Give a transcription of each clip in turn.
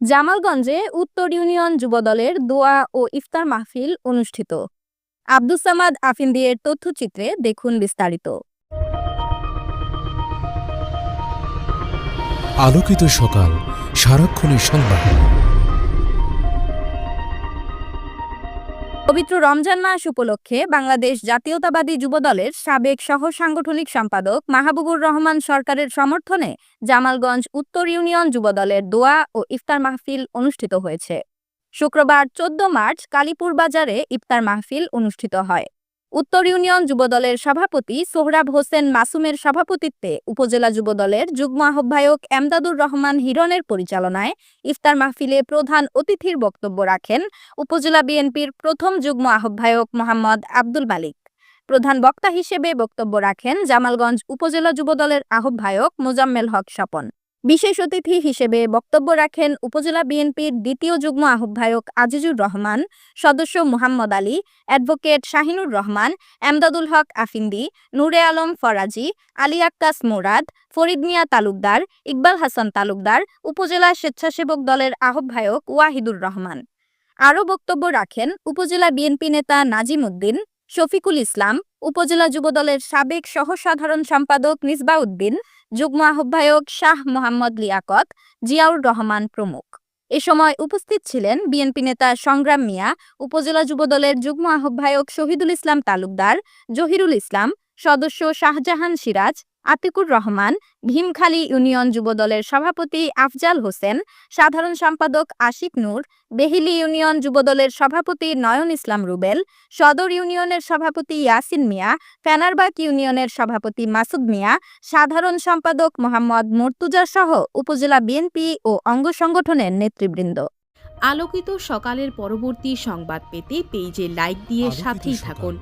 জামালগঞ্জে উত্তর ইউনিয়ন যুবদলের দোয়া ও ইফতার মাহফিল অনুষ্ঠিত। আব্দুস সামাদ আফিন্দিয়ের তথ্যচিত্রে দেখুন বিস্তারিত। আলোকিত সকাল, সারাক্ষণের সংবাদ। পবিত্র রমজান মাস উপলক্ষে বাংলাদেশ জাতীয়তাবাদী যুবদলের সাবেক সহ সাংগঠনিক সম্পাদক মাহবুবুর রহমান সরকারের সমর্থনে জামালগঞ্জ উত্তর ইউনিয়ন যুবদলের দোয়া ও ইফতার মাহফিল অনুষ্ঠিত হয়েছে। শুক্রবার চোদ্দ মার্চ কালীপুর বাজারে ইফতার মাহফিল অনুষ্ঠিত হয়। উত্তর ইউনিয়ন যুবদলের সভাপতি সোহরাব হোসেন মাসুমের সভাপতিত্বে উপজেলা যুবদলের যুগ্ম আহ্বায়ক এমদাদুর রহমান হিরণের পরিচালনায় ইফতার মাহফিলে প্রধান অতিথির বক্তব্য রাখেন উপজেলা বিএনপির প্রথম যুগ্ম আহ্বায়ক মোহাম্মদ আব্দুল মালিক। প্রধান বক্তা হিসেবে বক্তব্য রাখেন জামালগঞ্জ উপজেলা যুবদলের আহ্বায়ক মোজাম্মেল হক স্বপন। বিশেষ অতিথি হিসেবে বক্তব্য রাখেন উপজেলা বিএনপির দ্বিতীয় যুগ্ম আহ্বায়ক আজিজুর রহমান, সদস্য মুহাম্মদ আলী, অ্যাডভোকেট শাহিনুর রহমান এমদাদুল হক আফিন্দি, নূরে আলম ফরাজি, আলী আক্কাস মোরাদ, ফরিদ মিয়া তালুকদার, ইকবাল হাসান তালুকদার, উপজেলা স্বেচ্ছাসেবক দলের আহ্বায়ক ওয়াহিদুর রহমান। আরও বক্তব্য রাখেন উপজেলা বিএনপি নেতা নাজিম উদ্দিন শফিকুল ইসলাম উপজেলা যুবদলের সাবেক সহসাধারণ সম্পাদক নিসবাউদ্দিন, যুগ্ম আহ্বায়ক শাহ মোহাম্মদ লিয়াকত, জিয়াউর রহমান প্রমুখ। এ সময় উপস্থিত ছিলেন বিএনপি নেতা সংগ্রাম মিয়া, উপজেলা যুবদলের যুগ্ম আহ্বায়ক শহীদুল ইসলাম তালুকদার, জহিরুল ইসলাম, সদস্য শাহজাহান সিরাজ আতিকুর রহমান ভীমখালী ইউনিয়ন যুবদলের সভাপতি আফজাল হোসেন সাধারণ সম্পাদক আশিক নূর বেহিলি ইউনিয়ন যুবদলের সভাপতি নয়ন ইসলাম রুবেল সদর ইউনিয়নের সভাপতি ইয়াসিন মিয়া ফেনারবাগ ইউনিয়নের সভাপতি মাসুদ মিয়া সাধারণ সম্পাদক মোহাম্মদ মর্তুজা সহ উপজেলা বিএনপি ও অঙ্গ সংগঠনের নেতৃবৃন্দ। আলোকিত সকালের পরবর্তী সংবাদ পেতে পেজে লাইক দিয়ে সাথেই থাকুন।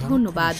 ধন্যবাদ।